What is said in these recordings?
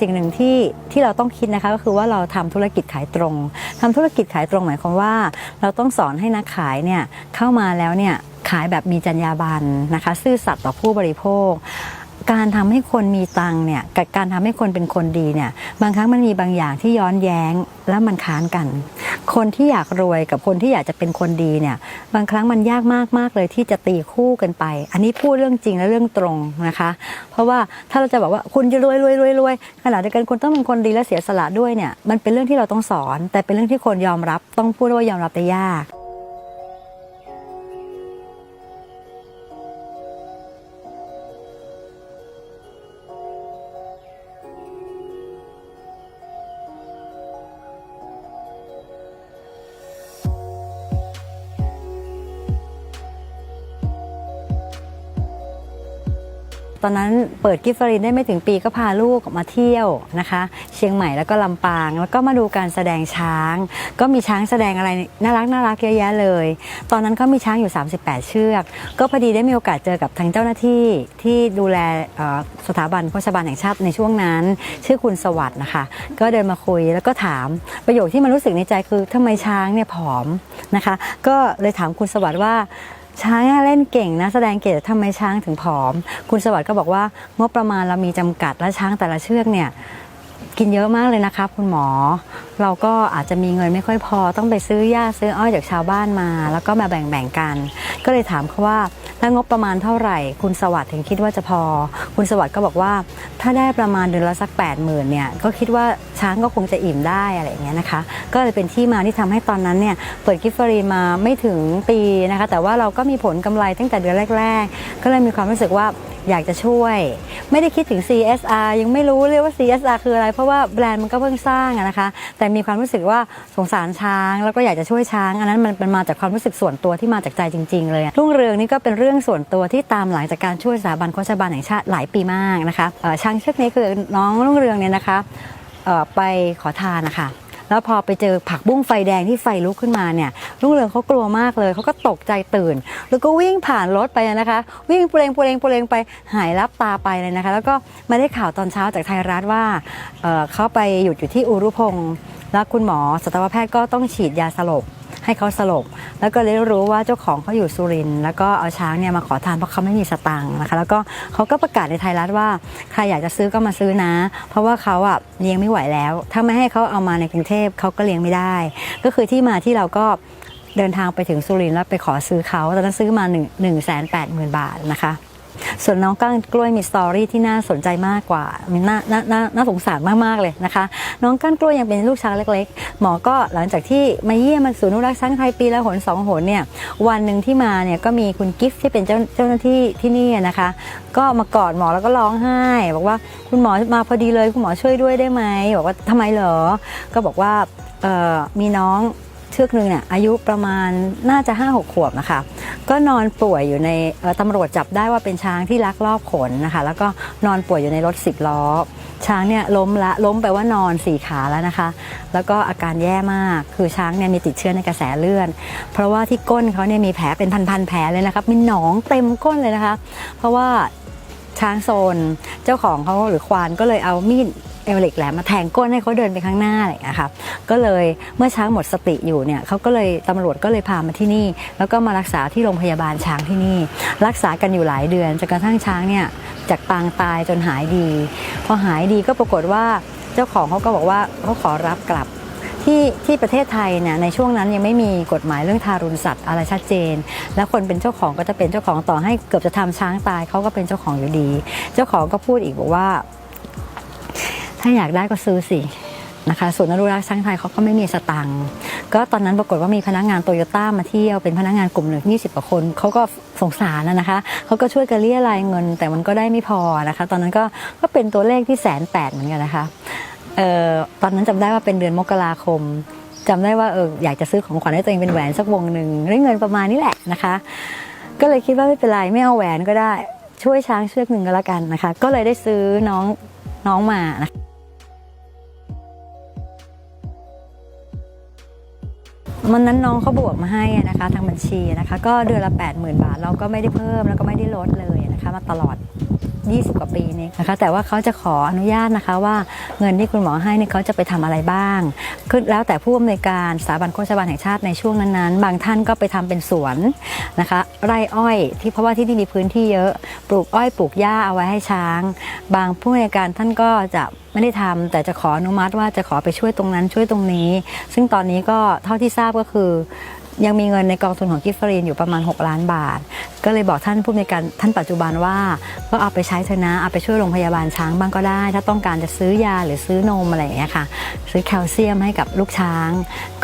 สิ่งหนึ่งที่ที่เราต้องคิดนะคะก็คือว่าเราทำธุรกิจขายตรงทำธุรกิจขายตรงหมายความว่า เราต้องสอนให้นักขายเนี่ยเข้ามาแล้วเนี่ยขายแบบมีจรรยาบรรณนะคะ ซื่อสัตย์ต่อผู้บริโภค การทำให้คนมีตังค์เนี่ยกับการทำให้คนเป็นคนดีเนี่ยบางครั้งมันมีบางอย่างที่ย้อนแย้งแล้วมันค้านกัน คนที่อยากรวยกับคนที่อยากจะเป็นคนดีเนี่ย บางครั้งมันยากมากมากเลยที่จะตีคู่กันไป อันนี้พูดเรื่องจริงและเรื่องตรงนะคะ เพราะว่าถ้าเราจะบอกว่าคุณจะรวยรวยรวยรวยขณะเดียวกันคุณต้องเป็นคนดีและเสียสละด้วยเนี่ย มันเป็นเรื่องที่เราต้องสอน แต่เป็นเรื่องที่คนยอมรับ ต้องพูดว่ายอมรับแต่ยาก ตอนนั้นเปิดกิฟต์ฟรินได้ไม่ถึงปีก็พาลูกมาเที่ยวนะคะ เชียงใหม่แล้วก็ลำปาง แล้วก็มาดูการแสดงช้าง ก็มีช้างแสดงอะไรน่ารักน่ารักเยอะแยะเลย ตอนนั้นเขามีช้างอยู่ 38 เชือก ก็พอดีได้มีโอกาสเจอกับทางเจ้าหน้าที่ที่ดูแลสถาบันโฆษบาลแห่งชาติในช่วงนั้น ชื่อคุณสวัสด์นะคะ ก็เดินมาคุยแล้วก็ถามประโยคที่มันรู้สึกในใจคือทำไมช้างเนี่ยผอมนะคะ ก็เลยถามคุณสวัสด์ว่า ช้างเล่นเก่งนะแสดงเก่งแต่ทำไมช้างถึงผอม คุณสวัสดิ์ก็บอกว่างบประมาณเรามีจำกัดและช้างแต่ละเชือกเนี่ยกินเยอะมากเลยนะคะคุณหมอ เราก็อาจจะมีเงินไม่ค่อยพอต้องไปซื้อหญ้าซื้ออ้อยจากชาวบ้านมา แล้วก็มาแบ่งๆกัน ก็เลยถามเขาว่า ถ้างบประมาณเท่าไหร่ คุณสวัสดิ์ถึงคิดว่าจะพอ คุณสวัสดิ์ก็บอกว่า ถ้าได้ประมาณเดือนละสัก8ปดหมื่นเนี่ยก็คิดว่าช้างก็คงจะอิ่มได้อะไรอย่างเงี้ยนะคะ ก็เลยเป็นที่มาที่ทำให้ตอนนั้นเนี่ยเปิดกิฟต์ฟรีมาไม่ถึงปีนะคะ แต่ว่าเราก็มีผลกำไรตั้งแต่เดือนแรก ๆ ก็เลยมีความรู้สึกว่า อยากจะช่วย ไม่ได้คิดถึง CSR ยังไม่รู้เลยว่า CSR คืออะไร เพราะว่าแบรนด์มันก็เพิ่งสร้างนะคะ แต่มีความรู้สึกว่าสงสารช้าง แล้วก็อยากจะช่วยช้าง อันนั้นมันเป็นมาจากความรู้สึกส่วนตัวที่มาจากใจจริง ๆ เลยรุ่งเรืองนี่ก็เป็นเรื่องส่วนตัวที่ตามหลังจากการช่วยสถาบันโฆษบาลแห่งชาติหลายปีมากนะคะช้างเชือกนี้คือน้องรุ่งเรืองเนี่ยนะคะไปขอทานนะคะ แล้วพอไปเจอผักบุ้งไฟแดงที่ไฟลุกขึ้นมาเนี่ยรุ่งเรืองเขากลัวมากเลยเขาก็ตกใจตื่น แล้วก็วิ่งผ่านรถไปนะคะ วิ่งเปลงเปลงเปลงไปหายลับตาไปเลยนะคะ แล้วก็มาได้ข่าวตอนเช้าจากไทยรัฐว่าเเขาไปหยุดอยู่ที่อุรุพงศ์แล้วคุณหมอสัตวแพทย์ก็ต้องฉีดยาสลบ ให้เขาสลบ แล้วก็เลยรู้ว่าเจ้าของเขาอยู่สุรินทร์แล้วก็เอาช้างเนี่ยมาขอทานเพราะเขาไม่มีสตังค์นะคะ แล้วก็เขาก็ประกาศในไทยรัฐว่าใครอยากจะซื้อก็มาซื้อนะ เพราะว่าเขาอะเลี้ยงไม่ไหวแล้ว ถ้าไม่ให้เขาเอามาในกรุงเทพเขาก็เลี้ยงไม่ได้ ก็คือที่มาที่เราก็เดินทางไปถึงสุรินทร์แล้วไปขอซื้อเขาตอนนั้นซื้อมา1นึ่งหนึ่งแสนแปดหมื่นบาทนะคะ ส่วนน้องก้านกล้วยมีสตอรี่ที่น่าสนใจมากกว่าน่าน่าน่าน่าสงสารมากๆเลยนะคะ น้องก้านกล้วยยังเป็นลูกช้างเล็ก ๆ หมอก็หลังจากที่มาเยี่ยมมันศูนย์อนุรักษ์ช้างไทยปีละหนสองหนเนี่ยวันหนึ่งที่มาเนี่ยก็มีคุณกิฟต์ที่เป็นเจ้าเจ้าหน้าที่ที่นี่นะคะ ก็มากอดหมอแล้วก็ร้องไห้ บอกว่าคุณหมอมาพอดีเลยคุณหมอช่วยด้วยได้ไหมบอกว่าทำไมเหรอก็บอกว่ามีน้อง เชือกหนึ่งเนี่ยอายุประมาณน่าจะ 5-6 ขวบนะคะก็นอนป่วยอยู่ในตำรวจจับได้ว่าเป็นช้างที่ลักลอบขนนะคะ แล้วก็นอนป่วยอยู่ในรถสิบล้อ ช้างเนี่ยล้มละล้มไปว่านอนสี่ขาแล้วนะคะ แล้วก็อาการแย่มากคือช้างเนี่ยมีติดเชื้อในกระแสเลือดเพราะว่าที่ก้นเขาเนี่ยมีแผลเป็นพันๆแผลเลยนะครับมีหนองเต็มก้นเลยนะคะ เพราะว่าช้างโซน เจ้าของเขาหรือควานก็เลยเอามีด เอลเหล็กแหลมมาแทงก้นให้เขาเดินไปข้างหน้าอะไรอย่างเงี้ยค่ะก็เลยเมื่อช้างหมดสติอยู่เนี่ยเขาก็เลยตำรวจก็เลยพามาที่นี่ แล้วก็มารักษาที่โรงพยาบาลช้างที่นี่ รักษากันอยู่หลายเดือนจนกระทั่งช้างเนี่ยจากปางตายจนหายดี พอหายดีก็ปรากฏว่าเจ้าของเขาก็บอกว่าเขาขอรับกลับที่ที่ประเทศไทยเนี่ยในช่วงนั้นยังไม่มีกฎหมายเรื่องทารุณสัตว์อะไรชัดเจน แล้วคนเป็นเจ้าของก็จะเป็นเจ้าของต่อให้เกือบจะทำช้างตายเขาก็เป็นเจ้าของอยู่ดี เจ้าของก็พูดอีกบอกว่า ถ้าอยากได้ก็ซื้อสินะคะส่วนย์อนุรักษ์ช้างไทยเขาก็ไม่มีสตังค์ก็ตอนนั้นปรากฏว่ามีพนักงานโตโยต้ามาเที่ยวเป็นพนักงานกลุ่มหนึ่งยี่สิบกว่าคนเขาก็สงสารนะนะคะเขาก็ช่วยกันเรียรายเงิน แต่มันก็ได้ไม่พอนะคะ ตอนนั้นก็ก็เป็นตัวเลขที่แสนแปดเหมือนกันนะคะเอ่อตอนนั้นจำได้ว่าเป็นเดือนมกราคมจำได้ว่าเอออยากจะซื้อของขวัญให้ตัวเองเป็นแหวนสักวงหนึ่งได้เงินประมาณนี้แหละนะคะ ก็เลยคิดว่าไม่เป็นไรไม่เอาแหวนก็ได้ช่วยช้างเชือกหนึ่งก็แล้วกันนะคะ ก็เลยได้ซื้อน้องน้องมานะคะ มันนั้นน้องเขาบวกมาให้นะคะ ทางบัญชีนะคะ ก็เดือนละ 8 0,000 บาท เราก็ไม่ได้เพิ่มแล้วก็ไม่ได้ลดเลยนะคะ มาตลอด 20 กว่าปีนี้นะคะ แต่ว่าเขาจะขออนุญาตนะคะว่าเงินที่คุณหมอให้เนี่ยเขาจะไปทำอะไรบ้างคือแล้วแต่ผู้อำนวยการสถาบันโฆษบาลแห่งชาติในช่วงนั้นๆ บางท่านก็ไปทำเป็นสวนนะคะ ไร่อ้อยที่เพราะว่าที่นี่มีพื้นที่เยอะปลูกอ้อยปลูกหญ้าเอาไว้ให้ช้าง บางผู้อำนวยการท่านก็จะไม่ได้ทำแต่จะขออนุมัติว่าจะขอไปช่วยตรงนั้นช่วยตรงนี้ ซึ่งตอนนี้ก็เท่าที่ทราบก็คือ ยังมีเงินในกองทุนของกิฟฟรีนอยู่ประมาณ 6 ล้านบาท ก็เลยบอกท่านผู้อำนการท่านปัจจุบันว่า ก็เอาไปใช้เถอะนะเอาไปช่วยโรงพยาบาลช้างบ้างก็ได้ ถ้าต้องการจะซื้อยาหรือซื้อนมอะไรอย่างเงี้ยค่ะ ซื้อแคลเซียมให้กับลูกช้าง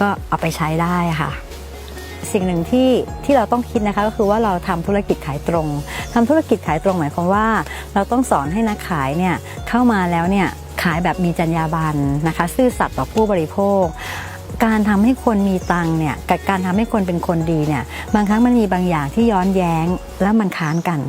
ก็เอาไปใช้ได้ค่ะสิ่งหนึ่งที่ที่เราต้องคิดนะคะก็คือว่าเราทำธุรกิจขายตรงทำธุรกิจขายตรงหมายความว่าเราต้องสอนให้นักขายเนี่ยเข้ามาแล้วเนี่ยขายแบบมีจรรยาบรรณนะคะ ซื่อสัตย์ต่อผู้บริโภค การทำให้คนมีตังเนี่ยกับการทำให้คนเป็นคนดีเนี่ยบางครั้งมันมีบางอย่างที่ย้อนแย้งแล้วมันค้านกัน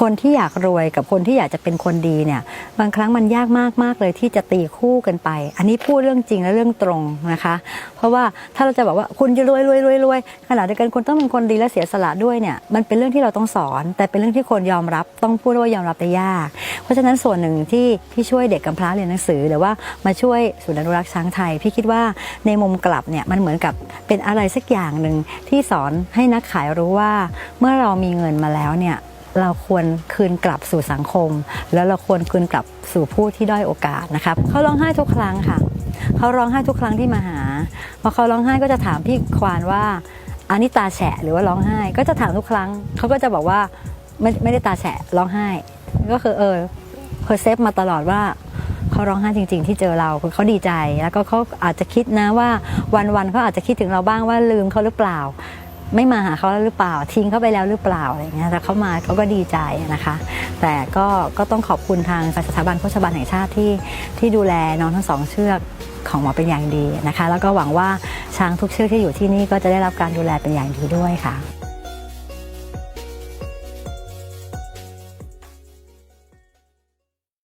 คนที่อยากรวยกับคนที่อยากจะเป็นคนดีเนี่ย บางครั้งมันยากมากมากเลยที่จะตีคู่กันไป อันนี้พูดเรื่องจริงและเรื่องตรงนะคะ เพราะว่าถ้าเราจะบอกว่าคุณจะรวยรวยรวยรวยขณะเดียวกันคุณต้องเป็นคนดีและเสียสละด้วยเนี่ยมันเป็นเรื่องที่เราต้องสอน แต่เป็นเรื่องที่คนยอมรับต้องพูดว่ายอมรับได้ยาก เพราะฉะนั้นส่วนหนึ่งที่พี่ช่วยเด็กกำพร้าเรียนหนังสือ หรือว่ามาช่วยศูนย์อนุรักษ์ช้างไทยพี่คิดว่าในมุมกลับเนี่ยมันเหมือนกับเป็นอะไรสักอย่างหนึ่งที่สอนให้นักขายรู้ว่าเมื่อเรามีเงินมาแล้วเนี่ย เราควรคืนกลับสู่สังคม แล้วเราควรคืนกลับสู่ผู้ที่ด้อยโอกาสนะครับเขาร้องไห้ทุกครั้งค่ะเขาร้องไห้ทุกครั้งที่มาหาพอเขาร้องไห้ก็จะถามพี่ควานว่าอันนี้ตาแฉะหรือว่าร้องไห้ ก็จะถามทุกครั้งเขาก็จะบอกว่าไม่ไม่ได้ตาแฉะร้องไห้ ก็คือเออเพอเซฟมาตลอดว่าเขาร้องไห้จริง ๆ ที่เจอเราคือเขาดีใจ แล้วก็เขาอาจจะคิดนะว่าวันๆเขาอาจจะคิดถึงเราบ้างว่าลืมเขาหรือเปล่า ไม่มาหาเขาแล้วหรือเปล่า ทิ้งเขาไปแล้วหรือเปล่าอะไรเงี้ยแต่เขามาเขาก็ดีใจนะคะ แต่ก็ก็ต้องขอบคุณทางสถาบันโฆษบาลแห่งชาติที่ที่ดูแลน้องทั้งสองเชือกของหมอเป็นอย่างดีนะคะ แล้วก็หวังว่าช้างทุกเชือกที่อยู่ที่นี่ก็จะได้รับการดูแลเป็นอย่างดีด้วยค่ะ